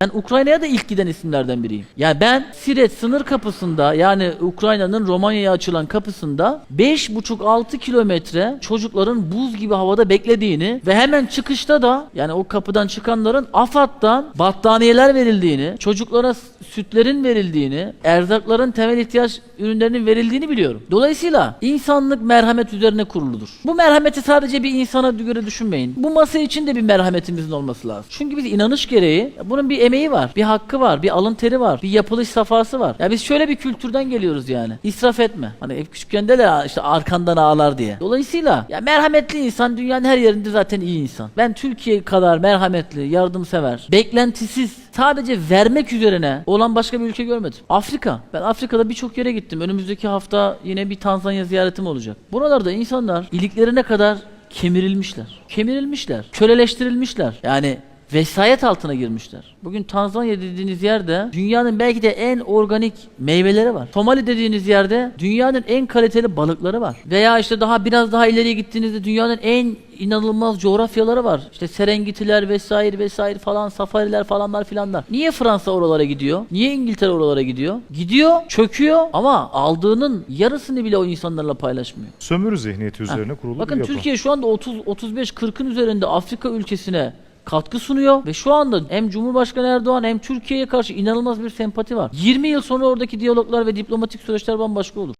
Ben Ukrayna'ya da ilk giden isimlerden biriyim. Yani ben Siret sınır kapısında yani Ukrayna'nın Romanya'ya açılan kapısında 5,5-6 kilometre çocukların buz gibi havada beklediğini ve hemen çıkışta da yani o kapıdan çıkanların AFAD'dan battaniyeler verildiğini, çocuklara sütlerin verildiğini, erzakların temel ihtiyaç ürünlerinin verildiğini biliyorum. Dolayısıyla insanlık merhamet üzerine kuruludur. Bu merhameti sadece bir insana göre düşünmeyin. Bu masa için de bir merhametimizin olması lazım. Çünkü biz inanış gereği bunun bir emeği var, bir hakkı var, bir alın teri var, bir yapılış safhası var. Ya biz şöyle bir kültürden geliyoruz yani. İsraf etme. Hani hep küçükken de işte arkandan ağlar diye. Dolayısıyla ya merhametli insan dünyanın her yerinde zaten iyi insan. Ben Türkiye kadar merhametli, yardımsever, beklentisiz sadece vermek üzerine olan başka bir ülke görmedim. Afrika. Ben Afrika'da birçok yere gittim. Önümüzdeki hafta yine bir Tanzanya ziyaretim olacak. Buralarda insanlar iliklerine kadar kemirilmişler. Kemirilmişler. Köleleştirilmişler. Yani vesayet altına girmişler. Bugün Tanzanya dediğiniz yerde dünyanın belki de en organik meyveleri var. Somali dediğiniz yerde dünyanın en kaliteli balıkları var. Veya işte daha biraz daha ileriye gittiğinizde dünyanın en inanılmaz coğrafyaları var. İşte Serengetiler vesaire vesaire falan safariler falanlar filanlar. Niye Fransa oralara gidiyor? Niye İngiltere oralara gidiyor? Gidiyor, çöküyor ama aldığının yarısını bile o insanlarla paylaşmıyor. Sömürü zihniyeti üzerine kurulu Bakın bir yapı. Türkiye şu anda 30 35 40'ın üzerinde Afrika ülkesine katkı sunuyor ve şu anda hem Cumhurbaşkanı Erdoğan hem Türkiye'ye karşı inanılmaz bir sempati var. 20 yıl sonra oradaki diyaloglar ve diplomatik süreçler bambaşka olur.